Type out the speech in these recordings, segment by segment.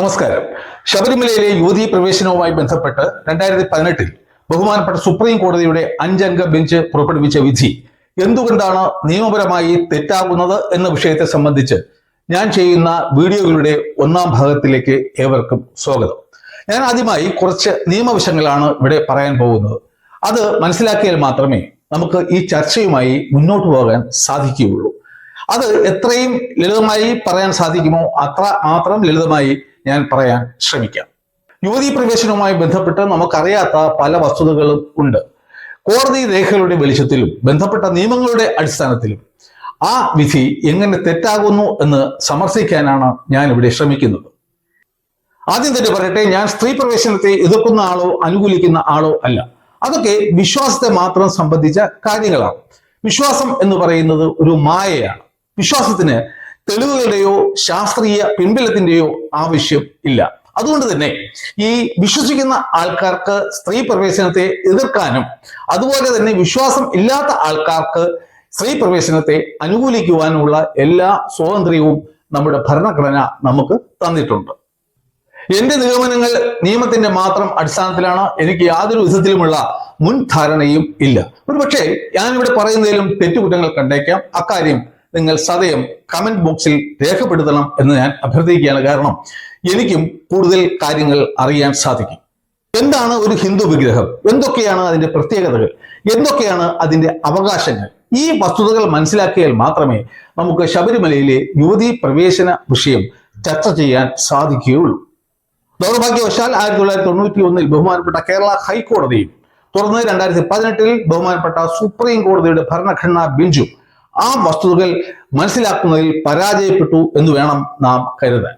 നമസ്കാരം. ശബരിമലയിലെ യുവതീ പ്രവേശനവുമായി ബന്ധപ്പെട്ട് രണ്ടായിരത്തി പതിനെട്ടിൽ ബഹുമാനപ്പെട്ട സുപ്രീം കോടതിയുടെ അഞ്ചംഗ ബെഞ്ച് പുറപ്പെടുവിച്ച വിധി എന്തുകൊണ്ടാണ് നിയമപരമായി തെറ്റാകുന്നത് എന്ന വിഷയത്തെ സംബന്ധിച്ച് ഞാൻ ചെയ്യുന്ന വീഡിയോകളുടെ ഒന്നാം ഭാഗത്തിലേക്ക് ഏവർക്കും സ്വാഗതം. ഞാൻ ആദ്യമായി കുറച്ച് നിയമവശങ്ങളാണ് ഇവിടെ പറയാൻ പോകുന്നത്. അത് മനസ്സിലാക്കിയാൽ മാത്രമേ നമുക്ക് ഈ ചർച്ചയുമായി മുന്നോട്ട് പോകാൻ സാധിക്കുകയുള്ളൂ. അത് എത്രയും ലളിതമായി പറയാൻ സാധിക്കുമോ? അത്ര മാത്രം ലളിതമായി ഞാൻ പറയാൻ ശ്രമിക്കാം. യുവതീ പ്രവേശനവുമായി ബന്ധപ്പെട്ട് നമുക്കറിയാത്ത പല വസ്തുതകളും ഉണ്ട്. കോടതി രേഖകളുടെ വെളിച്ചത്തിലും ബന്ധപ്പെട്ട നിയമങ്ങളുടെ അടിസ്ഥാനത്തിലും ആ വിധി എങ്ങനെ തെറ്റാകുന്നു എന്ന് സമർത്ഥിക്കാനാണ് ഞാൻ ഇവിടെ ശ്രമിക്കുന്നത്. ആദ്യം തന്നെ പറയട്ടെ ഞാൻ സ്ത്രീ പ്രവേശനത്തെ എതിർക്കുന്ന ആളോ അനുകൂലിക്കുന്ന ആളോ അല്ല. അതൊക്കെ വിശ്വാസത്തെ മാത്രം സംബന്ധിച്ച കാര്യങ്ങളാണ്. വിശ്വാസം എന്ന് പറയുന്നത് ഒരു മായയാണ്. വിശ്വാസത്തിന് തെളിവുകളുടെയോ ശാസ്ത്രീയ പിൻബലത്തിന്റെയോ ആവശ്യം ഇല്ല. അതുകൊണ്ട് തന്നെ ഈ വിശ്വസിക്കുന്ന ആൾക്കാർക്ക് സ്ത്രീ പ്രവേശനത്തെ എതിർക്കാനും അതുപോലെ തന്നെ വിശ്വാസം ഇല്ലാത്ത ആൾക്കാർക്ക് സ്ത്രീ പ്രവേശനത്തെ അനുകൂലിക്കുവാനുള്ള എല്ലാ സ്വാതന്ത്ര്യവും നമ്മുടെ ഭരണഘടന നമുക്ക് തന്നിട്ടുണ്ട്. എന്റെ നിഗമനങ്ങൾ നിയമത്തിന്റെ മാത്രം അടിസ്ഥാനത്തിലാണ്. എനിക്ക് യാതൊരു വിധത്തിലുമുള്ള മുൻധാരണയും ഇല്ല. ഒരുപക്ഷെ ഞാനിവിടെ പറയുന്നതിലും തെറ്റുകുറ്റങ്ങൾ കണ്ടേക്കാം. അക്കാര്യം നിങ്ങൾ സതയം കമന്റ് ബോക്സിൽ രേഖപ്പെടുത്തണം എന്ന് ഞാൻ അഭ്യർത്ഥിക്കുകയാണ്. കാരണം എനിക്കും കൂടുതൽ കാര്യങ്ങൾ അറിയാൻ സാധിക്കും. എന്താണ് ഒരു ഹിന്ദു വിഗ്രഹം? എന്തൊക്കെയാണ് അതിന്റെ പ്രത്യേകതകൾ? എന്തൊക്കെയാണ് അതിന്റെ അവകാശങ്ങൾ? ഈ വസ്തുതകൾ മനസ്സിലാക്കിയാൽ മാത്രമേ നമുക്ക് ശബരിമലയിലെ യുവതി പ്രവേശന വിഷയം ചർച്ച ചെയ്യാൻ സാധിക്കുകയുള്ളൂ. ദൗർഭാഗ്യവശാൽ ആയിരത്തി തൊള്ളായിരത്തി തൊണ്ണൂറ്റി ഒന്നിൽ ബഹുമാനപ്പെട്ട കേരള ഹൈക്കോടതിയും തുടർന്ന് രണ്ടായിരത്തി പതിനെട്ടിൽ ബഹുമാനപ്പെട്ട സുപ്രീം കോടതിയുടെ ഭരണഘടനാ ബെഞ്ചും ആ വസ്തുതകൾ മനസ്സിലാക്കുന്നതിൽ പരാജയപ്പെട്ടു എന്ന് വേണം നാം കരുതാൻ.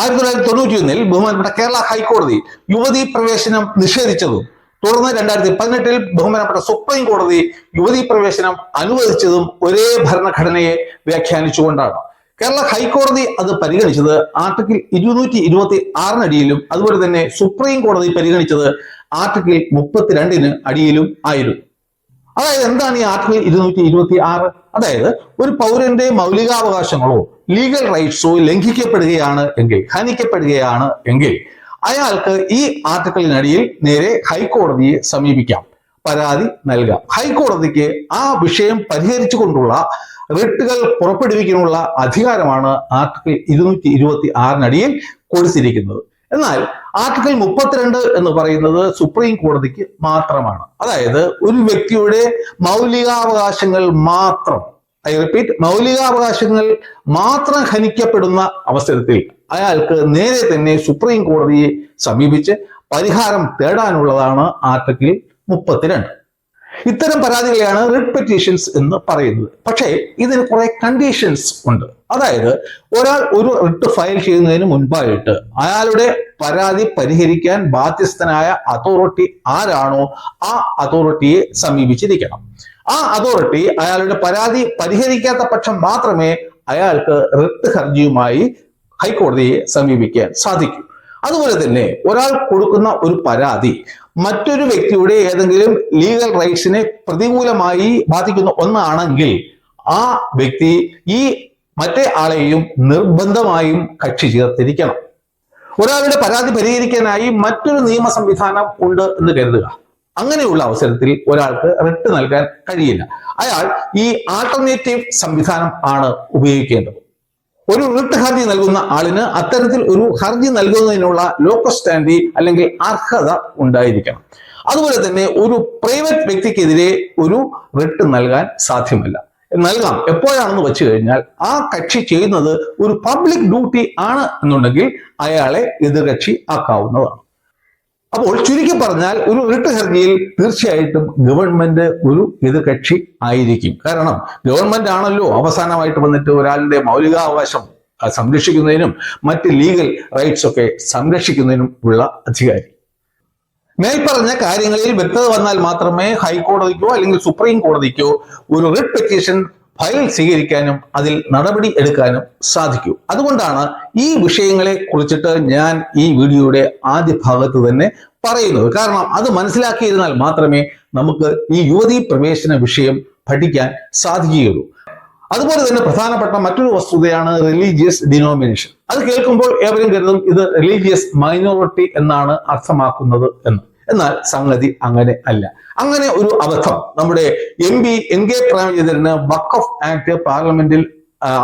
ആയിരത്തി തൊള്ളായിരത്തി തൊണ്ണൂറ്റി ഒന്നിൽ ബഹുമാനപ്പെട്ട കേരള ഹൈക്കോടതി യുവതീ പ്രവേശനം നിഷേധിച്ചതും തുടർന്ന് രണ്ടായിരത്തി പതിനെട്ടിൽ ബഹുമാനപ്പെട്ട സുപ്രീം കോടതി യുവതീ പ്രവേശനം അനുവദിച്ചതും ഒരേ ഭരണഘടനയെ വ്യാഖ്യാനിച്ചുകൊണ്ടാണ്. കേരള ഹൈക്കോടതി അത് പരിഗണിച്ചത് ആർട്ടിക്കിൾ ഇരുന്നൂറ്റി ഇരുപത്തി ആറിനടിയിലും അതുപോലെ തന്നെ സുപ്രീം കോടതി പരിഗണിച്ചത് ആർട്ടിക്കിൾ മുപ്പത്തിരണ്ടിന് അടിയിലും ആയിരുന്നു. അതായത് എന്താണ് ഈ ആർട്ടിക്കിൾ ഇരുന്നൂറ്റി ഇരുപത്തി ആറ് അതായത് ഒരു പൗരന്റെ മൗലികാവകാശങ്ങളോ ലീഗൽ റൈറ്റ്സോ ലംഘിക്കപ്പെടുകയാണ് എങ്കിൽ ഹനിക്കപ്പെടുകയാണ് എങ്കിൽ അയാൾക്ക് ഈ ആർട്ടിക്കിളിനടിയിൽ നേരെ ഹൈക്കോടതിയെ സമീപിക്കാം പരാതി നൽകാം. ഹൈക്കോടതിക്ക് ആ വിഷയം പരിഹരിച്ചു കൊണ്ടുള്ള റിട്ടുകൾ പുറപ്പെടുവിക്കാനുള്ള അധികാരമാണ് ആർട്ടിക്കിൾ ഇരുന്നൂറ്റി ഇരുപത്തി ആറിനടിയിൽ കൊടുത്തിരിക്കുന്നത്. എന്നാൽ ആർട്ടിക്കിൾ മുപ്പത്തിരണ്ട് എന്ന് പറയുന്നത് സുപ്രീം കോടതിക്ക് മാത്രമാണ്. അതായത് ഒരു വ്യക്തിയുടെ മൗലികാവകാശങ്ങൾ മാത്രം ഐ റിപ്പീറ്റ് മൗലികാവകാശങ്ങൾ മാത്രം ഹനിക്കപ്പെടുന്ന അവസരത്തിൽ അയാൾക്ക് നേരെ തന്നെ സുപ്രീം കോടതിയെ സമീപിച്ച് പരിഹാരം തേടാനുള്ളതാണ് ആർട്ടിക്കിൾ മുപ്പത്തിരണ്ട്. ഇത്തരം പരാതികളെയാണ് റിട്ട് പെറ്റീഷൻസ് എന്ന് പറയുന്നത്. പക്ഷേ ഇതിന് കുറെ കണ്ടീഷൻസ് ഉണ്ട്. അതായത് ഒരാൾ ഒരു റിട്ട് ഫയൽ ചെയ്യുന്നതിന് മുൻപായിട്ട് അയാളുടെ പരാതി പരിഹരിക്കാൻ ബാധ്യസ്ഥനായ അതോറിറ്റി ആരാണോ ആ അതോറിറ്റിയെ സമീപിച്ചിരിക്കണം. ആ അതോറിറ്റി അയാളുടെ പരാതി പരിഹരിക്കാത്ത പക്ഷം മാത്രമേ അയാൾക്ക് റിട്ട് ഹർജിയുമായി ഹൈക്കോടതിയെ സമീപിക്കാൻ സാധിക്കൂ. അതുപോലെ തന്നെ ഒരാൾ കൊടുക്കുന്ന ഒരു പരാതി മറ്റൊരു വ്യക്തിയുടെ ഏതെങ്കിലും ലീഗൽ റൈറ്റ്സിനെ പ്രതികൂലമായി ബാധിക്കുന്ന ഒന്നാണെങ്കിൽ ആ വ്യക്തി ഈ മറ്റേ ആളെയും നിർബന്ധമായും കക്ഷി ചേർത്തിരിക്കണം ഒരാളുടെ പരാതി പരിഹരിക്കാനായി മറ്റൊരു നിയമ സംവിധാനം ഉണ്ട് എന്ന് കരുതുക. അങ്ങനെയുള്ള അവസരത്തിൽ ഒരാൾക്ക് റിട്ട് നൽകാൻ കഴിയില്ല. അയാൾ ഈ ആൾട്ടർനേറ്റീവ് സംവിധാനം ആണ് ഉപയോഗിക്കേണ്ടത്. ഒരു റിട്ട് ഹർജി നൽകുന്ന ആളിന് അത്തരത്തിൽ ഒരു ഹർജി നൽകുന്നതിനുള്ള ലോക്കൽ സ്റ്റാൻഡി അല്ലെങ്കിൽ അർഹത ഉണ്ടായിരിക്കണം. അതുപോലെ തന്നെ ഒരു പ്രൈവറ്റ് വ്യക്തിക്കെതിരെ ഒരു റിട്ട് നൽകാൻ സാധ്യമല്ല. നൽകാം. എപ്പോഴാണെന്ന് വെച്ചു കഴിഞ്ഞാൽ ആ കക്ഷി ചെയ്യുന്നത് ഒരു പബ്ലിക് ഡ്യൂട്ടി ആണ് എന്നുണ്ടെങ്കിൽ അയാളെ എതിർകക്ഷി ആക്കാവുന്നതാണ്. അപ്പോൾ ചുരുക്കി പറഞ്ഞാൽ ഒരു റിട്ട് ഹർജിയിൽ തീർച്ചയായിട്ടും ഗവൺമെന്റ് ഒരു എതിർകക്ഷി ആയിരിക്കും. കാരണം ഗവൺമെന്റ് ആണല്ലോ അവസാനമായിട്ട് വന്നിട്ട് ഒരാളുടെ മൗലികാവകാശം സംരക്ഷിക്കുന്നതിനും മറ്റ് ലീഗൽ റൈറ്റ്സ് ഒക്കെ സംരക്ഷിക്കുന്നതിനും ഉള്ള അധികാരി. മേൽപ്പറഞ്ഞ കാര്യങ്ങളിൽ വ്യക്തത വന്നാൽ മാത്രമേ ഹൈക്കോടതിക്കോ അല്ലെങ്കിൽ സുപ്രീം കോടതിക്കോ ഒരു റിട്ട് പെറ്റീഷൻ ഫയൽ സ്വീകരിക്കാനും അതിൽ നടപടി എടുക്കാനും സാധിക്കൂ. അതുകൊണ്ടാണ് ഈ വിഷയങ്ങളെ കുറിച്ചിട്ട് ഞാൻ ഈ വീഡിയോയുടെ ആദ്യ ഭാഗത്ത് തന്നെ പറയുന്നത്. കാരണം അത് മനസ്സിലാക്കിയിരുന്നാൽ മാത്രമേ നമുക്ക് ഈ യുവതി പ്രവേശന വിഷയം പഠിക്കാൻ സാധിക്കുകയുള്ളൂ. അതുപോലെ തന്നെ പ്രധാനപ്പെട്ട മറ്റൊരു വസ്തുതയാണ് റിലീജിയസ് ഡിനോമിനേഷൻ അത് കേൾക്കുമ്പോൾ ഏവരും കരുതും ഇത് റിലീജിയസ് മൈനോറിറ്റി എന്നാണ് അർത്ഥമാക്കുന്നത് എന്ന്. എന്നാൽ സംഗതി അങ്ങനെ അല്ല. അങ്ങനെ ഒരു അബദ്ധം നമ്മുടെ എം പി എൻ കെ പ്രേമചന്ദ്രന് ഓഫ് ആക്ട് പാർലമെന്റിൽ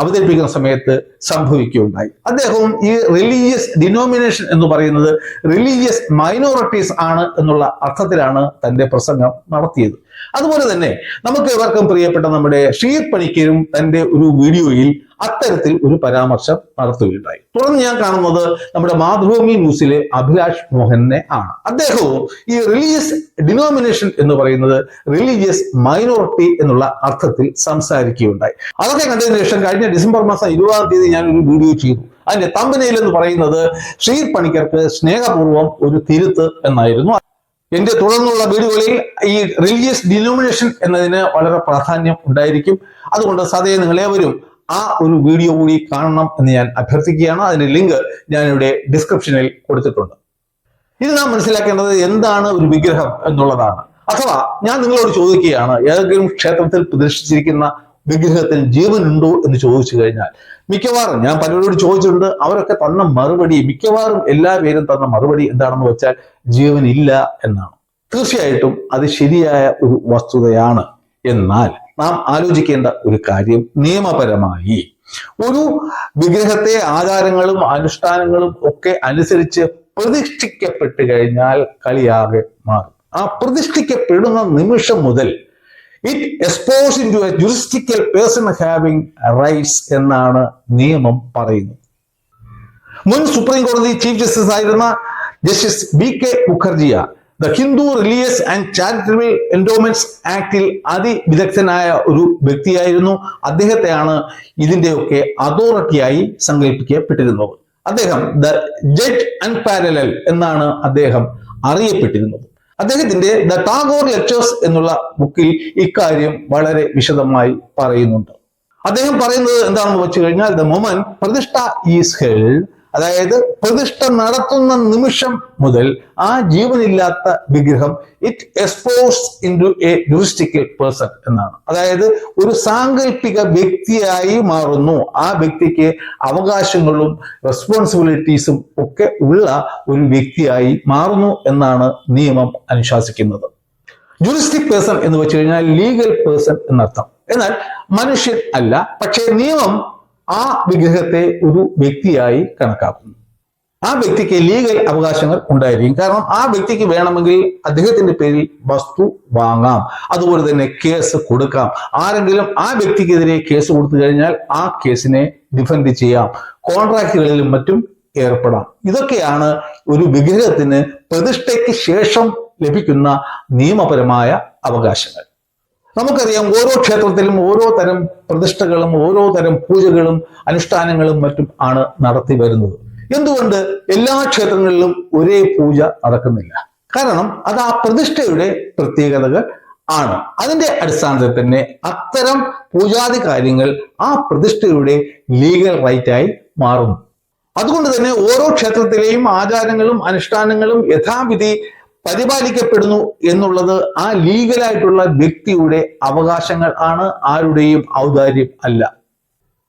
അവതരിപ്പിക്കുന്ന സമയത്ത് സംഭവിക്കുകയുണ്ടായി. അദ്ദേഹവും ഈ റിലീജിയസ് ഡിനോമിനേഷൻ എന്ന് പറയുന്നത് റിലീജിയസ് മൈനോറിറ്റീസ് ആണ് എന്നുള്ള അർത്ഥത്തിലാണ് തന്റെ പ്രസംഗം നടത്തിയത്. അതുപോലെ തന്നെ നമുക്ക് ഏവർക്കും പ്രിയപ്പെട്ട നമ്മുടെ ഷീർ പണിക്കരും തന്റെ ഒരു വീഡിയോയിൽ അത്തരത്തിൽ ഒരു പരാമർശം നടത്തുകയുണ്ടായി. തുടർന്ന് ഞാൻ കാണുന്നത് നമ്മുടെ മാതൃഭൂമി ന്യൂസിലെ അഭിലാഷ് മോഹനെ ആണ്. അദ്ദേഹവും ഈ റിലീജിയസ് ഡിനോമിനേഷൻ എന്ന് പറയുന്നത് റിലീജിയസ് മൈനോറിറ്റി എന്നുള്ള അർത്ഥത്തിൽ സംസാരിക്കുകയുണ്ടായി. അതൊക്കെ കണ്ടതിന് ശേഷം കഴിഞ്ഞ ഡിസംബർ മാസം ഇരുപതാം തീയതി ഞാൻ ഒരു വീഡിയോ ചെയ്തു. അതിന്റെ തമ്പനയിൽ എന്ന് പറയുന്നത് ശ്രീ പണിക്കർക്ക് സ്നേഹപൂർവം ഒരു തിരുത്ത് എന്നായിരുന്നു. എന്റെ തുടർന്നുള്ള വീടുകളിൽ ഈ റിലീജിയസ് ഡിനോമിനേഷൻ എന്നതിന് വളരെ പ്രാധാന്യം ഉണ്ടായിരിക്കും. അതുകൊണ്ട് സതയെ നിങ്ങളേവരും ആ ഒരു വീഡിയോ കൂടി കാണണം എന്ന് ഞാൻ അഭ്യർത്ഥിക്കുകയാണ്. അതിന്റെ ലിങ്ക് ഞാൻ ഇവിടെ ഡിസ്ക്രിപ്ഷനിൽ കൊടുത്തിട്ടുണ്ട്. ഇത് നാം മനസ്സിലാക്കേണ്ടത് എന്താണ് ഒരു വിഗ്രഹം എന്നുള്ളതാണ്. അഥവാ ഞാൻ നിങ്ങളോട് ചോദിക്കുകയാണ് ഏതെങ്കിലും ക്ഷേത്രത്തിൽ പ്രതിഷ്ഠിച്ചിരിക്കുന്ന വിഗ്രഹത്തിന് ജീവനുണ്ടോ എന്ന് ചോദിച്ചു കഴിഞ്ഞാൽ മിക്കവാറും ഞാൻ പലരോട് ചോദിച്ചിട്ടുണ്ട് അവരൊക്കെ തന്ന മറുപടി മിക്കവാറും എല്ലാ പേരും തന്ന മറുപടി എന്താണെന്ന് വെച്ചാൽ ജീവനില്ല എന്നാണ്. തീർച്ചയായിട്ടും അത് ശരിയായ ഒരു വസ്തുതയാണ്. എന്നാൽ നാം ആലോചിക്കേണ്ട ഒരു കാര്യം നിയമപരമായി. ഒരു വിഗ്രഹത്തെ ആചാരങ്ങളും അനുഷ്ഠാനങ്ങളും ഒക്കെ അനുസരിച്ച് പ്രതിഷ്ഠിക്കപ്പെട്ട് കഴിഞ്ഞാൽ കളിയാകെ മാറും. ആ പ്രതിഷ്ഠിക്കപ്പെടുന്ന നിമിഷം മുതൽ it expose into a juristical person having rights എന്നാണ് നിയമം പറയുന്നത്. മുൻ സുപ്രീം കോടതി ചീഫ് ജസ്റ്റിസ് ആയിരുന്ന justice B K മുഖർജിയ the Hindu religious and charitable endowments ആക്ടിൽ അതിവിദഗ്ധനായ ഒരു വ്യക്തിയായിരുന്നു. അദ്ദേഹത്തെയാണ് ഇതിന്റെയൊക്കെ അതോറിറ്റിയായി സങ്കല്പിക്കപ്പെട്ടിരുന്നത് അദ്ദേഹം ദ ജഡ്ജ് പാരലൽ എന്നാണ് അദ്ദേഹം അറിയപ്പെട്ടിരുന്നത്. അദ്ദേഹത്തിന്റെ ദ ടാഗോർ ലെക്ചേഴ്സ് എന്നുള്ള ബുക്കിൽ ഇക്കാര്യം വളരെ വിശദമായി പറയുന്നുണ്ട്. അദ്ദേഹം പറയുന്നത് എന്താണെന്ന് വെച്ച് കഴിഞ്ഞാൽ ദ മൊമൻ പ്രതിഷ്ഠ ഈസ് ഹെൽഡ് അതായത് പ്രതിഷ്ഠ നടത്തുന്ന നിമിഷം മുതൽ ആ ജീവനില്ലാത്ത വിഗ്രഹം it expose into a juristical person എന്നാണ്. അതായത് ഒരു സാങ്കല്പിക വ്യക്തിയായി മാറുന്നു. ആ വ്യക്തിക്ക് അവകാശങ്ങളും റെസ്പോൺസിബിലിറ്റീസും ഒക്കെ ഉള്ള ഒരു വ്യക്തിയായി മാറുന്നു എന്നാണ് നിയമം അനുശാസിക്കുന്നത്. ജുറിസ്റ്റിക് പേഴ്സൺ എന്ന് വെച്ച് കഴിഞ്ഞാൽ ലീഗൽ പേഴ്സൺ എന്നർത്ഥം. എന്നാൽ മനുഷ്യൻ അല്ല പക്ഷേ നിയമം ആ വിഗ്രഹത്തെ ഒരു വ്യക്തിയായി കണക്കാക്കുന്നു. ആ വ്യക്തിക്ക് ലീഗൽ അവകാശങ്ങൾ ഉണ്ടായിരിക്കും. കാരണം ആ വ്യക്തിക്ക് വേണമെങ്കിൽ അദ്ദേഹത്തിന്റെ പേരിൽ വസ്തു വാങ്ങാം. അതുപോലെ തന്നെ കേസ് കൊടുക്കാം. ആരെങ്കിലും ആ വ്യക്തിക്കെതിരെ കേസ് കൊടുത്തു കഴിഞ്ഞാൽ ആ കേസിനെ ഡിഫെൻഡ് ചെയ്യാം. കോൺട്രാക്റ്റുകളിലും മറ്റും ഏർപ്പെടാം. ഇതൊക്കെയാണ് ഒരു വിഗ്രഹത്തിന് പ്രതിഷ്ഠയ്ക്ക് ശേഷം ലഭിക്കുന്ന നിയമപരമായ അവകാശങ്ങൾ. നമുക്കറിയാം ഓരോ ക്ഷേത്രത്തിലും ഓരോ തരം പ്രതിഷ്ഠകളും ഓരോ തരം പൂജകളും അനുഷ്ഠാനങ്ങളും മറ്റും ആണ് നടത്തി വരുന്നത്. എന്തുകൊണ്ട്? എല്ലാ ക്ഷേത്രങ്ങളിലും ഒരേ പൂജ നടക്കുന്നില്ല. കാരണം അത് ആ പ്രതിഷ്ഠയുടെ പ്രത്യേകതകൾ ആണ്. അതിന്റെ അടിസ്ഥാനത്തിൽ തന്നെ അത്തരം പൂജാതി കാര്യങ്ങൾ ആ പ്രതിഷ്ഠയുടെ ലീഗൽ റൈറ്റായി മാറുന്നു. അതുകൊണ്ട് തന്നെ ഓരോ ക്ഷേത്രത്തിലെയും ആചാരങ്ങളും അനുഷ്ഠാനങ്ങളും യഥാവിധി പരിപാലിക്കപ്പെടുന്നു എന്നുള്ളത് ആ ലീഗലായിട്ടുള്ള വ്യക്തിയുടെ അവകാശങ്ങൾ ആണ് ആരുടെയും ഔദാര്യം അല്ല.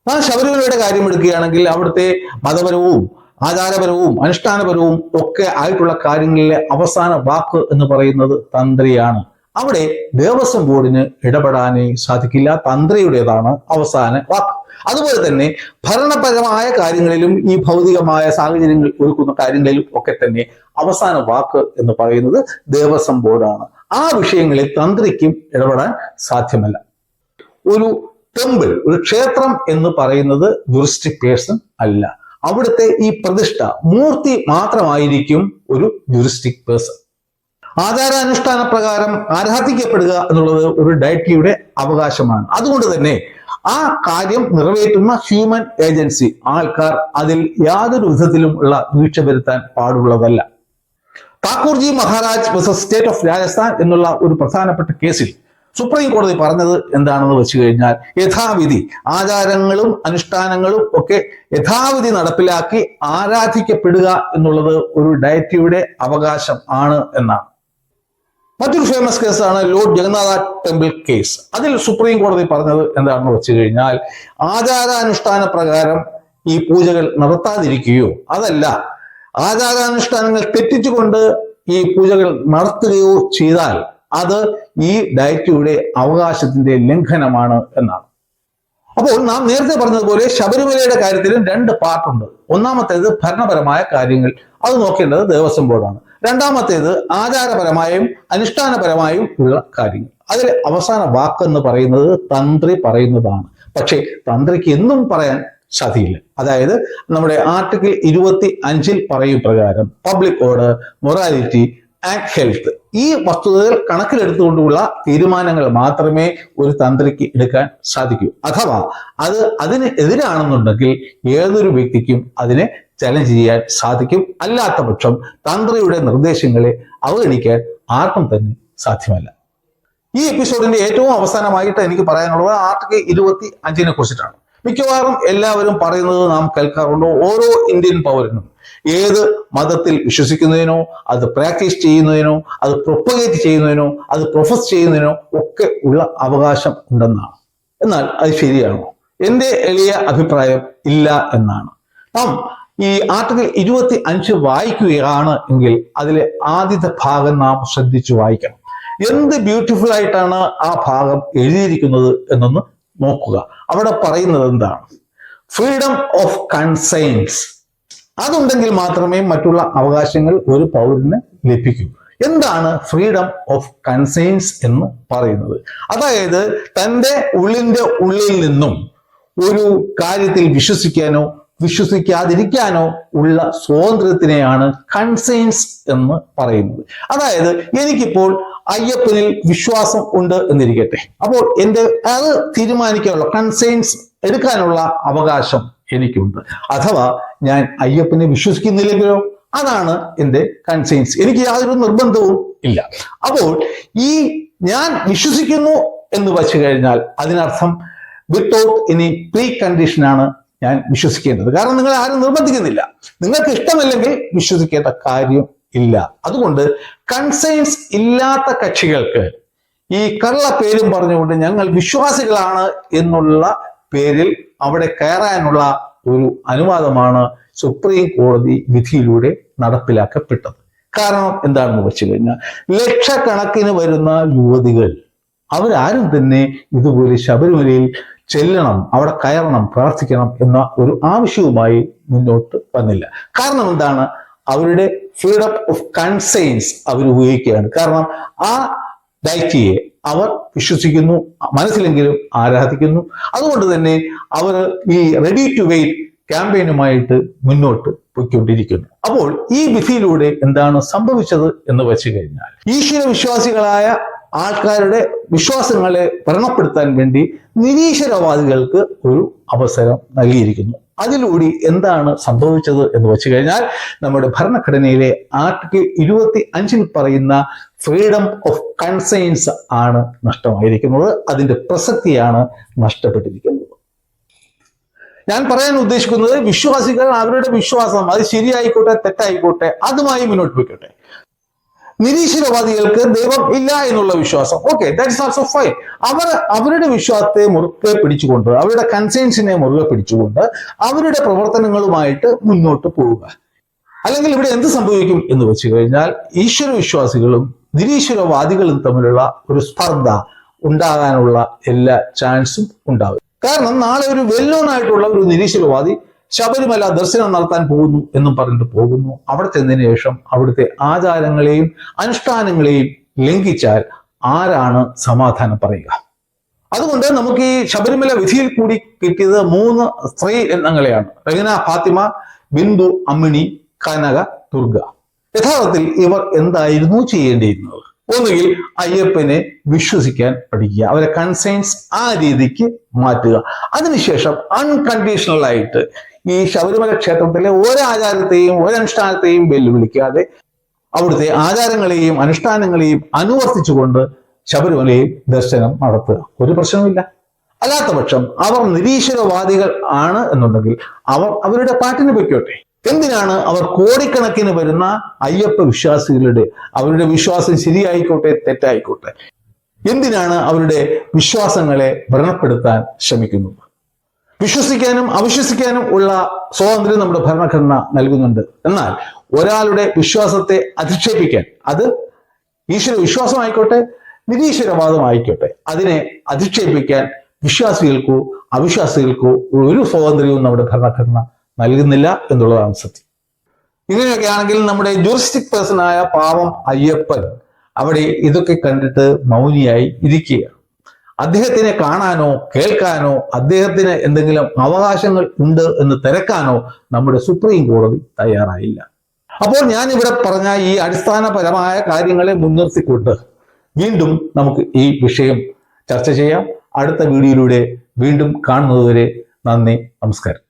ആ ശബരിമലയുടെ കാര്യം എടുക്കുകയാണെങ്കിൽ അവിടുത്തെ മതപരവും ആചാരപരവും അനുഷ്ഠാനപരവും ഒക്കെ ആയിട്ടുള്ള കാര്യങ്ങളിലെ അവസാന വാക്ക് എന്ന് പറയുന്നത് തന്ത്രിയാണ്. അവിടെ ദേവസ്വം ബോർഡിന് ഇടപെടാനേ സാധിക്കില്ല. തന്ത്രിയുടേതാണ് അവസാന വാക്ക്. അതുപോലെ തന്നെ ഭരണപരമായ കാര്യങ്ങളിലും ഈ ഭൗതികമായ സാഹചര്യങ്ങൾ ഒരുക്കുന്ന കാര്യങ്ങളിലും ഒക്കെ തന്നെ അവസാന വാക്ക് എന്ന് പറയുന്നത് ദേവസ്വം ബോർഡാണ്. ആ വിഷയങ്ങളിൽ തന്ത്രിക്കും ഇടപെടാൻ സാധ്യമല്ല. ഒരു ടെമ്പിൾ ഒരു ക്ഷേത്രം എന്ന് പറയുന്നത് ജുറിസ്റ്റിക് പേഴ്സൺ അല്ല. അവിടുത്തെ ഈ പ്രതിഷ്ഠ മൂർത്തി മാത്രമായിരിക്കും ഒരു ജുറിസ്റ്റിക് പേഴ്സൺ. ആചാരാനുഷ്ഠാന പ്രകാരം ആരാധിക്കപ്പെടുക എന്നുള്ളത് ഒരു ഡയറ്റിയുടെ അവകാശമാണ്. അതുകൊണ്ട് തന്നെ ആ കാര്യം നിറവേറ്റുന്ന ഹ്യൂമൻ ഏജൻസി ആൾക്കാർ അതിൽ യാതൊരു വിധത്തിലും ഉള്ള വീഴ്ച വരുത്താൻ പാടുള്ളതല്ല. Thakurji Maharaj versus state of Rajasthan എന്നുള്ള ഒരു പ്രധാനപ്പെട്ട കേസിൽ സുപ്രീം കോടതി പറഞ്ഞത് എന്താണെന്ന് വെച്ച് കഴിഞ്ഞാൽ യഥാവിധി ആചാരങ്ങളും അനുഷ്ഠാനങ്ങളും ഒക്കെ യഥാവിധി നടപ്പിലാക്കി ആരാധിക്കപ്പെടുക എന്നുള്ളത് ഒരു ഡയറ്റിയുടെ അവകാശം ആണ് എന്നാണ്. മറ്റൊരു ഫേമസ് കേസാണ് ലോഡ് ജഗന്നാഥ ടെമ്പിൾ കേസ് അതിൽ സുപ്രീം കോടതി പറഞ്ഞത് എന്താണെന്ന് വെച്ച് കഴിഞ്ഞാൽ ആചാരാനുഷ്ഠാന പ്രകാരം ഈ പൂജകൾ നടത്താതിരിക്കുകയോ അതല്ല ആചാരാനുഷ്ഠാനങ്ങൾ തെറ്റിച്ചുകൊണ്ട് ഈ പൂജകൾ നടത്തുകയോ ചെയ്താൽ അത് ഈ ഡയറ്റിയുടെ അവകാശത്തിന്റെ ലംഘനമാണ് എന്നാണ്. അപ്പോൾ നാം നേരത്തെ പറഞ്ഞതുപോലെ ശബരിമലയുടെ കാര്യത്തിലും രണ്ട് പാർട്ടുണ്ട് ഒന്നാമത്തേത് ഭരണപരമായ കാര്യങ്ങൾ. അത് നോക്കേണ്ടത് ദേവസ്വം ബോർഡാണ്. രണ്ടാമത്തേത് ആചാരപരമായും അനുഷ്ഠാനപരമായും ഉള്ള കാര്യങ്ങൾ. അതിൽ അവസാന വാക്കെന്ന് പറയുന്നത് തന്ത്രി പറയുന്നതാണ്. പക്ഷേ തന്ത്രിക്ക് എന്നും പറയാൻ സതിയില്ല അതായത് നമ്മുടെ ആർട്ടിക്കിൾ ഇരുപത്തി അഞ്ചിൽ പറയും പ്രകാരം public order morality and health ഈ വസ്തുതകൾ കണക്കിലെടുത്തുകൊണ്ടുള്ള തീരുമാനങ്ങൾ മാത്രമേ ഒരു തന്ത്രിക്ക് എടുക്കാൻ സാധിക്കൂ. അഥവാ അത് അതിന് എതിരാണെന്നുണ്ടെങ്കിൽ ഏതൊരു വ്യക്തിക്കും അതിനെ ചലഞ്ച് ചെയ്യാൻ സാധിക്കും. അല്ലാത്ത പക്ഷം തന്ത്രിയുടെ നിർദ്ദേശങ്ങളെ അവഗണിക്കാൻ ആർക്കും തന്നെ സാധ്യമല്ല. ഈ എപ്പിസോഡിന്റെ ഏറ്റവും അവസാനമായിട്ട് എനിക്ക് പറയാനുള്ളത് ആർട്ടിക്കിൾ ഇരുപത്തി അഞ്ചിനെ കുറിച്ചിട്ടാണ്. മിക്കവാറും എല്ലാവരും പറയുന്നത് നാം കേൾക്കാറുണ്ട്. ഓരോ ഇന്ത്യൻ പൗരനും ഏത് മതത്തിൽ വിശ്വസിക്കുന്നതിനോ അത് പ്രാക്ടീസ് ചെയ്യുന്നതിനോ അത് പ്രൊപ്പഗേറ്റ് ചെയ്യുന്നതിനോ അത് പ്രൊഫസ് ചെയ്യുന്നതിനോ ഒക്കെ ഉള്ള അവകാശം ഉണ്ടെന്നാണ്. എന്നാൽ അത് ശരിയാണോ? എന്റെ എളിയ അഭിപ്രായം ഇല്ല എന്നാണ്. നാം ഈ ആർട്ടിക്കിൾ ഇരുപത്തി അഞ്ച് വായിക്കുകയാണ് എങ്കിൽ അതിലെ ആദ്യത്തെ ഭാഗം നാം ശ്രദ്ധിച്ചു വായിക്കണം. എന്ത് ബ്യൂട്ടിഫുൾ ആയിട്ടാണ് ആ ഭാഗം എഴുതിയിരിക്കുന്നത് എന്നൊന്ന് നോക്കുക. അവിടെ പറയുന്നത് എന്താണ്? ഫ്രീഡം ഓഫ് കൺസൈൻസ് അതുണ്ടെങ്കിൽ മാത്രമേ മറ്റുള്ള അവകാശങ്ങൾ ഒരു പൗരന് ലഭിക്കൂ. എന്താണ് ഫ്രീഡം ഓഫ് കൺസൈൻസ് എന്ന് പറയുന്നത്? അതായത് തന്റെ ഉള്ളിന്റെ ഉള്ളിൽ നിന്നും ഒരു കാര്യത്തിൽ വിശ്വസിക്കാനോ വിശ്വസിക്കാതിരിക്കാനോ ഉള്ള സ്വാതന്ത്ര്യത്തിനെയാണ് കൺസേൺസ് എന്ന് പറയുന്നത്. അതായത് എനിക്കിപ്പോൾ അയ്യപ്പനിൽ വിശ്വാസം ഉണ്ട് എന്നിരിക്കട്ടെ. അപ്പോൾ എന്റെ അത് തീരുമാനിക്കാനുള്ള കൺസേൺസ് എടുക്കാനുള്ള അവകാശം എനിക്കുണ്ട്. അഥവാ ഞാൻ അയ്യപ്പനെ വിശ്വസിക്കുന്നില്ലെങ്കിലോ അതാണ് എന്റെ കൺസേൺസ് എനിക്ക് യാതൊരു നിർബന്ധവും ഇല്ല. അപ്പോൾ ഈ ഞാൻ വിശ്വസിക്കുന്നു എന്ന് വച്ചു കഴിഞ്ഞാൽ അതിനർത്ഥം വിത്തൗട്ട് ഇനി പ്രീ കണ്ടീഷനാണ് ഞാൻ വിശ്വസിക്കേണ്ടത്. കാരണം നിങ്ങൾ ആരും നിർബന്ധിക്കുന്നില്ല. നിങ്ങൾക്ക് ഇഷ്ടമല്ലെങ്കിൽ വിശ്വസിക്കേണ്ട കാര്യം ഇല്ല. അതുകൊണ്ട് കൺസേൺസ് ഇല്ലാത്ത കക്ഷികൾക്ക് ഈ കള്ള പേരും പറഞ്ഞുകൊണ്ട് ഞങ്ങൾ വിശ്വാസികളാണ് എന്നുള്ള പേരിൽ അവിടെ കയറാനുള്ള ഒരു അനുവാദമാണ് സുപ്രീം കോടതി വിധിയിലൂടെ നടപ്പിലാക്കപ്പെട്ടത്. കാരണം എന്താണെന്ന് വെച്ച് കഴിഞ്ഞാൽ ലക്ഷക്കണക്കിന് വരുന്ന യുവതികൾ അവരാരും തന്നെ ഇതുപോലെ ശബരിമലയിൽ ചെല്ലണം അവിടെ കയറണം പ്രാർത്ഥിക്കണം എന്ന ഒരു ആവശ്യവുമായി മുന്നോട്ട് വന്നില്ല. കാരണം എന്താണ്? അവരുടെ ഫ്രീഡം ഓഫ് കൺസൈൻസ് അവർ ഉപയോഗിക്കുകയാണ്. കാരണം ആ ഡയറ്റിയെ അവർ വിശ്വസിക്കുന്നു മനസ്സിലെങ്കിലും ആരാധിക്കുന്നു. അതുകൊണ്ട് തന്നെ അവർ ഈ റെഡി ടു വെയിറ്റ് ക്യാമ്പയിനുമായിട്ട് മുന്നോട്ട് പോയിക്കൊണ്ടിരിക്കുന്നു. അപ്പോൾ ഈ വിധിയിലൂടെ എന്താണ് സംഭവിച്ചത് എന്ന് വെച്ച് കഴിഞ്ഞാൽ ഈശ്വര വിശ്വാസികളായ ആൾക്കാരുടെ വിശ്വാസങ്ങളെ വ്രണപ്പെടുത്താൻ വേണ്ടി നിരീശ്വരവാദികൾക്ക് ഒരു അവസരം നൽകിയിരിക്കുന്നു. അതിലൂടെ എന്താണ് സംഭവിച്ചത് എന്ന് വെച്ചു കഴിഞ്ഞാൽ നമ്മുടെ ഭരണഘടനയിലെ ആർട്ടിക്കിൾ ഇരുപത്തി അഞ്ചിൽ പറയുന്ന ഫ്രീഡം ഓഫ് കൺസൈൻസ് ആണ് നഷ്ടമായിരിക്കുന്നത്. അതിന്റെ പ്രസക്തിയാണ് നഷ്ടപ്പെട്ടിരിക്കുന്നത്. ഞാൻ പറയാൻ ഉദ്ദേശിക്കുന്നത് വിശ്വാസികൾ അവരുടെ വിശ്വാസം അത് ശരിയായിക്കോട്ടെ തെറ്റായിക്കോട്ടെ അതുമായി മുന്നോട്ട് പോയിക്കോട്ടെ. നിരീശ്വരവാദികൾക്ക് ദൈവം ഇല്ല എന്നുള്ള വിശ്വാസം. ഓക്കെ ദാറ്റ്സ് ഓൾസോ ഫൈൻ അവർ അവരുടെ വിശ്വാസത്തെ മുറുകെ പിടിച്ചുകൊണ്ട് അവരുടെ കൺസേൺസിനെ മുറുകെ പിടിച്ചുകൊണ്ട് അവരുടെ പ്രവർത്തനങ്ങളുമായിട്ട് മുന്നോട്ട് പോവുക. അല്ലെങ്കിൽ ഇവിടെ എന്ത് സംഭവിക്കും എന്ന് വെച്ചു കഴിഞ്ഞാൽ ഈശ്വര വിശ്വാസികളും നിരീശ്വരവാദികളും തമ്മിലുള്ള ഒരു സ്പർദ്ധ ഉണ്ടാകാനുള്ള എല്ലാ ചാൻസും ഉണ്ടാവും. കാരണം നാളെ ഒരു വെല്ലോൺ ആയിട്ടുള്ള ഒരു നിരീശ്വരവാദി ശബരിമല ദർശനം നടത്താൻ പോകുന്നു എന്നും പറഞ്ഞിട്ട് പോകുന്നു. അവിടെ ചെന്നതിന് ശേഷം അവിടുത്തെ ആചാരങ്ങളെയും അനുഷ്ഠാനങ്ങളെയും ലംഘിച്ചാൽ ആരാണ് സമാധാനം പറയുക? അതുകൊണ്ട് നമുക്ക് ഈ ശബരിമല വിധിയിൽ കൂടി കിട്ടിയത് മൂന്ന് സ്ത്രീ എണ്ണങ്ങളെയാണ്. റഹീന ഫാത്തിമ ബിന്ദു അമ്മിണി കനക ദുർഗ. യഥാർത്ഥത്തിൽ ഇവർ എന്തായിരുന്നു ചെയ്യേണ്ടിയിരുന്നത്? ഒന്നുകിൽ അയ്യപ്പനെ വിശ്വസിക്കാൻ പഠിക്കുക അവരെ കൺസേൺസ് ആ രീതിക്ക് മാറ്റുക. അതിനുശേഷം അൺകണ്ടീഷണൽ ആയിട്ട് ഈ ശബരിമല ക്ഷേത്രത്തിലെ ഒരാചാരത്തെയും ഒരനുഷ്ഠാനത്തെയും വെല്ലുവിളിക്കാതെ അവിടുത്തെ ആചാരങ്ങളെയും അനുഷ്ഠാനങ്ങളെയും അനുവർത്തിച്ചുകൊണ്ട് ശബരിമലയിൽ ദർശനം നടത്തുക. ഒരു പ്രശ്നവുമില്ല. അല്ലാത്ത പക്ഷം അവർ നിരീശ്വരവാദികൾ ആണ് എന്നുണ്ടെങ്കിൽ അവർ അവരുടെ പാട്ടിന് പൊയ്ക്കോട്ടെ. എന്തിനാണ് അവർ കോടിക്കണക്കിന് വരുന്ന അയ്യപ്പ വിശ്വാസികളുടെ അവരുടെ വിശ്വാസം ശരിയായിക്കോട്ടെ തെറ്റായിക്കോട്ടെ? എന്തിനാണ് അവരുടെ വിശ്വാസങ്ങളെ വ്രണപ്പെടുത്താൻ ശ്രമിക്കുന്നത്? വിശ്വസിക്കാനും അവിശ്വസിക്കാനും ഉള്ള സ്വാതന്ത്ര്യം നമ്മുടെ ഭരണഘടന നൽകുന്നുണ്ട്. എന്നാൽ ഒരാളുടെ വിശ്വാസത്തെ അധിക്ഷേപിക്കാൻ അത് ഈശ്വര വിശ്വാസമായിക്കോട്ടെ നിരീശ്വരവാദമായിക്കോട്ടെ അതിനെ അധിക്ഷേപിക്കാൻ വിശ്വാസികൾക്കോ അവിശ്വാസികൾക്കോ ഒരു സ്വാതന്ത്ര്യവും നമ്മുടെ ഭരണഘടന നൽകുന്നില്ല എന്നുള്ളതാണ് സത്യം. ഇങ്ങനെയൊക്കെ ആണെങ്കിൽ നമ്മുടെ ജൂറിസ്റ്റിക് പേഴ്സണായ പാവം അയ്യപ്പൻ അവിടെ ഇതൊക്കെ കണ്ടിട്ട് മൗനിയായി ഇരിക്കുകയാണ്. അദ്ദേഹത്തിനെ കാണാനോ കേൾക്കാനോ അദ്ദേഹത്തിന് എന്തെങ്കിലും അവകാശങ്ങൾ ഉണ്ട് എന്ന് തിരക്കാനോ നമ്മുടെ സുപ്രീം കോടതി തയ്യാറായില്ല. അപ്പോൾ ഞാൻ ഇവിടെ പറഞ്ഞ ഈ അടിസ്ഥാനപരമായ കാര്യങ്ങളെ മുൻനിർത്തിക്കൊണ്ട് വീണ്ടും നമുക്ക് ഈ വിഷയം ചർച്ച ചെയ്യാം. അടുത്ത വീഡിയോയിലൂടെ വീണ്ടും കാണുന്നതുവരെ നന്ദി നമസ്കാരം.